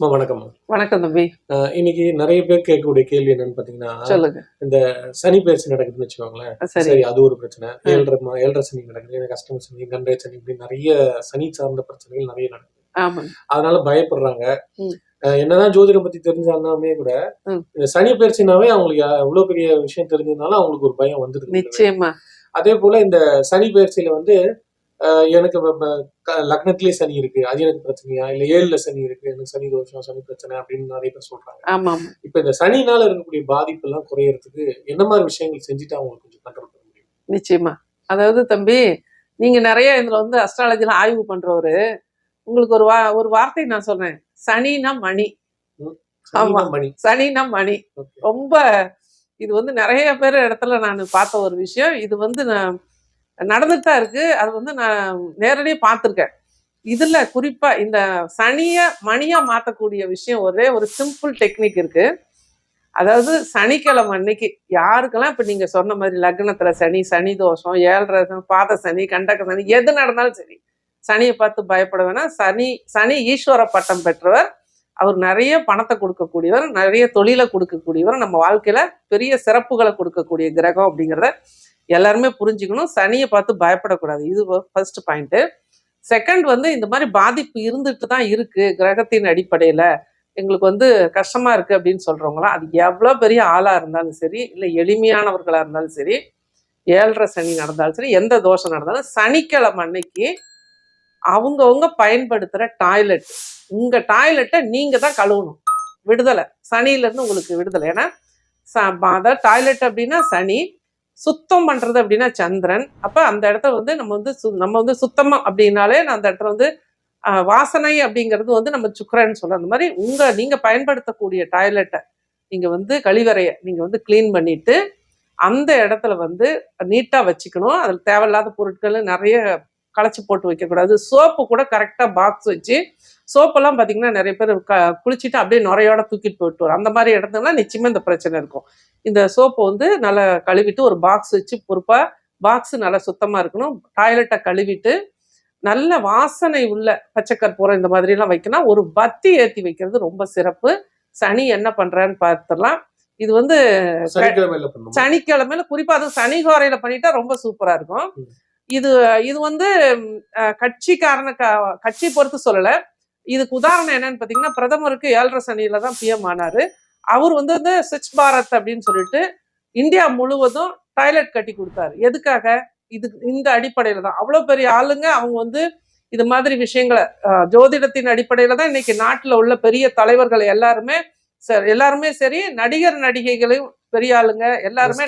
அம்மா வணக்கம். வணக்கம் தம்பி. இன்னைக்கு நிறைய பேர் கேட்கக்கூடிய கேள்வி என்னன்னு பாத்தீங்கன்னா சொல்லுங்க. சனி பயிற்சி நடக்குதுன்னு வச்சுக்கோங்களேன். சரி. அது ஒரு பிரச்சனை. ஏழரை ஏழரை சனி நடக்குது கஷ்டம சனி கண்டை சனி இப்படி நிறைய சனி சார்ந்த பிரச்சனைகள் நிறைய நடக்குது. அதனால பயப்படுறாங்க. என்னதான் ஜோதிடம் பத்தி தெரிஞ்சாலுமே கூட. இந்த சனி பயிற்சினாவே அவங்களுக்கு எவ்வளவு பெரிய விஷயம் தெரிஞ்சதுனால அவங்களுக்கு ஒரு பயம் வந்துருது. நிச்சயமா. அதே போல இந்த சனி பயிற்சியில வந்து எனக்கு லக்னத்திலே சனி இருக்கு அது எனக்கு பிரச்சனையா? இல்ல ஏழுல சனி இருக்கு எனக்கு சனி தோஷம் சனி பிரச்சனை அப்படின்னு நிறைய பேர் சொல்றாங்க. இப்ப இந்த சனினால இருக்கக்கூடிய பாதிப்பு எல்லாம் குறையறதுக்கு என்ன மாதிரி விஷயங்கள் செஞ்சுட்டு அவங்களுக்கு கொஞ்சம் கண்ட்ரோல் பண்ண முடியும்? நிச்சயமா. அதாவது தம்பி நீங்க நிறைய இதுல வந்து அஸ்ட்ராலஜில ஆய்வு பண்றவரு உங்களுக்கு ஒரு வா ஒரு வார்த்தை நான் சொல்றேன். சனினா மணி. ஆமா. மணி. சனினா மணி. ரொம்ப இது வந்து நிறைய பேர் இடத்துல நான் பார்த்த ஒரு விஷயம். இது வந்து நான் நடந்துட்டு தான் இருக்கு. அது வந்து நான் நேரடியாக பார்த்துருக்கேன். இதுல குறிப்பா இந்த சனிய மணியா மாத்தக்கூடிய விஷயம் ஒரே ஒரு சிம்பிள் டெக்னிக் இருக்கு. அதாவது சனிக்கிழமை அன்னைக்கு யாருக்கெல்லாம் இப்ப நீங்க சொன்ன மாதிரி லக்னத்துல சனி சனி தோஷம் ஏழரை பாத சனி கண்டக சனி எது நடந்தாலும் சரி சனியை பார்த்து பயப்பட வேணாம். சனி சனி ஈஸ்வர பட்டம் பெற்றவர். அவர் நிறைய பணத்தை கொடுக்கக்கூடியவர் நிறைய தொழிலை கொடுக்கக்கூடியவர். நம்ம வாழ்க்கையில பெரிய சிறப்புகளை கொடுக்கக்கூடிய கிரகம் அப்படிங்கிறத எல்லாருமே புரிஞ்சுக்கணும். சனியை பார்த்து பயப்படக்கூடாது. இது ஃபர்ஸ்ட் பாயிண்ட்டு செகண்ட் வந்து இந்த மாதிரி பாதிப்பு இருந்துட்டு தான் இருக்கு. கிரகத்தின் அடிப்படையில் எங்களுக்கு வந்து கஷ்டமா இருக்கு அப்படின்னு சொல்றவங்களாம் அது எவ்வளோ பெரிய ஆளா இருந்தாலும் சரி இல்லை எளிமையானவர்களா இருந்தாலும் சரி ஏழரை சனி நடந்தாலும் சரி எந்த தோஷம் நடந்தாலும் சனிக்கிழமை அன்னைக்கு அவங்கவுங்க பயன்படுத்துகிற டாய்லெட் உங்கள் டாய்லெட்டை நீங்கள் தான் கழுவணும். விடுதலை. சனியிலேருந்து உங்களுக்கு விடுதலை. ஏன்னா ச- அதாவது டாய்லெட் அப்படின்னா சனி சுத்தம் பண்றது அப்படின்னா சந்திரன். அப்ப அந்த இடத்த வந்து நம்ம வந்து சு- நம்ம வந்து சுத்தமா அப்படின்னாலே நான் அந்த இடத்துல வந்து வாசனை அப்படிங்கிறது வந்து நம்ம சுக்கரன்னு சொல்றோம் அந்த மாதிரி உங்க நீங்க பயன்படுத்தக்கூடிய டாய்லெட்டை நீங்க வந்து கழிவறையை நீங்க வந்து க்ளீன் பண்ணிட்டு அந்த இடத்துல வந்து நீட்டா வச்சுக்கணும். அதில் தேவையில்லாத பொருட்கள் நிறைய களைச்சி போட்டு வைக்கக்கூடாது. சோப்பு கூட கரெக்டாக பாக்ஸ் வச்சு சோப்பெல்லாம் பார்த்தீங்கன்னா நிறைய பேர் க குளிச்சுட்டு அப்படியே நுரையோட தூக்கிட்டு போயிட்டு வரும். அந்த மாதிரி இடத்துலலாம் நிச்சயமாக இந்த பிரச்சனை இருக்கும். இந்த சோப்பை வந்து நல்லா கழுவிட்டு ஒரு பாக்ஸ் வச்சு பொறுப்பாக பாக்ஸ் நல்லா சுத்தமாக இருக்கணும். டாய்லெட்டை கழுவிட்டு நல்ல வாசனை உள்ள பச்சை கற்பூரம் இந்த மாதிரிலாம் வைக்கணும் ஒரு பத்தி ஏற்றி வைக்கிறது ரொம்ப சிறப்பு. சனி என்ன பண்ணுறான்னு பார்த்துடலாம் இது வந்து சனிக்கிழமையில குறிப்பா அது சனி கோரையில பண்ணிட்டா ரொம்ப சூப்பரா இருக்கும். இது இது வந்து கட்சிக்காரன கட்சி பொறுத்து சொல்லல. இதுக்கு உதாரணம் என்னன்னு பாத்தீங்கன்னா பிரதமருக்கு ஏழரை சனியில தான் பிஎம் ஆனாரு. அவர் வந்து வந்து ஸ்வச் பாரத் அப்படின்னு சொல்லிட்டு இந்தியா முழுவதும் டாய்லெட் கட்டி கொடுத்தாரு. எதுக்காக? இது இந்த அடிப்படையில தான். அவ்வளவு பெரிய ஆளுங்க அவங்க வந்து இது மாதிரி விஷயங்களை ஜோதிடத்தின் அடிப்படையில தான் இன்னைக்கு நாட்டுல உள்ள பெரிய தலைவர்கள் எல்லாருமே சரி எல்லாருமே சரி நடிகர் நடிகைகளையும் பெரிய ஆளுங்க எல்லாருமே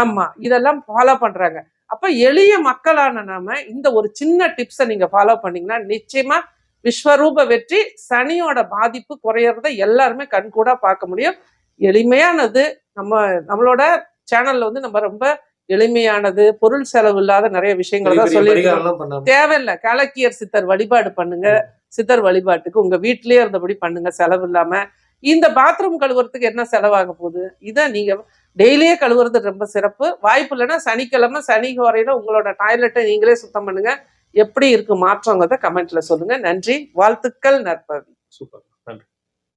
ஆமா இதெல்லாம் ஃபாலோ பண்றாங்க. அப்ப எளிய மக்களான நாம இந்த ஒரு சின்ன டிப்ஸை நீங்க ஃபாலோ பண்ணீங்கன்னா நிச்சயமா விஸ்வரூப வெற்றி சனியோட பாதிப்பு குறையறத எல்லாருமே கண்கூடா பார்க்க முடியும். எளிமையானது நம்ம நம்மளோட சேனல்ல வந்து நம்ம ரொம்ப எளிமையானது பொருள் செலவு இல்லாத நிறைய விஷயங்களை தான் பண்ணாம. தேவையில்லை. கலக்கியர் சித்தர் வழிபாடு பண்ணுங்க. சித்தர் வழிபாட்டுக்கு உங்க வீட்டிலேயே இருந்தபடி பண்ணுங்க செலவு இல்லாம. இந்த பாத்ரூம் கழுவுறதுக்கு என்ன செலவாக போகுது? இதை நீங்க டெய்லியே கழுவுறது ரொம்ப சிறப்பு. வாய்ப்பு இல்லைன்னா சனிக்கிழமை சனி வரையில உங்களோட டாய்லெட்டை நீங்களே சுத்தம் பண்ணுங்க. எப்படி இருக்கு மாற்றங்கிறத கமெண்ட்ல சொல்லுங்க. நன்றி. வாழ்த்துக்கள் நற்பவி. சூப்பர்.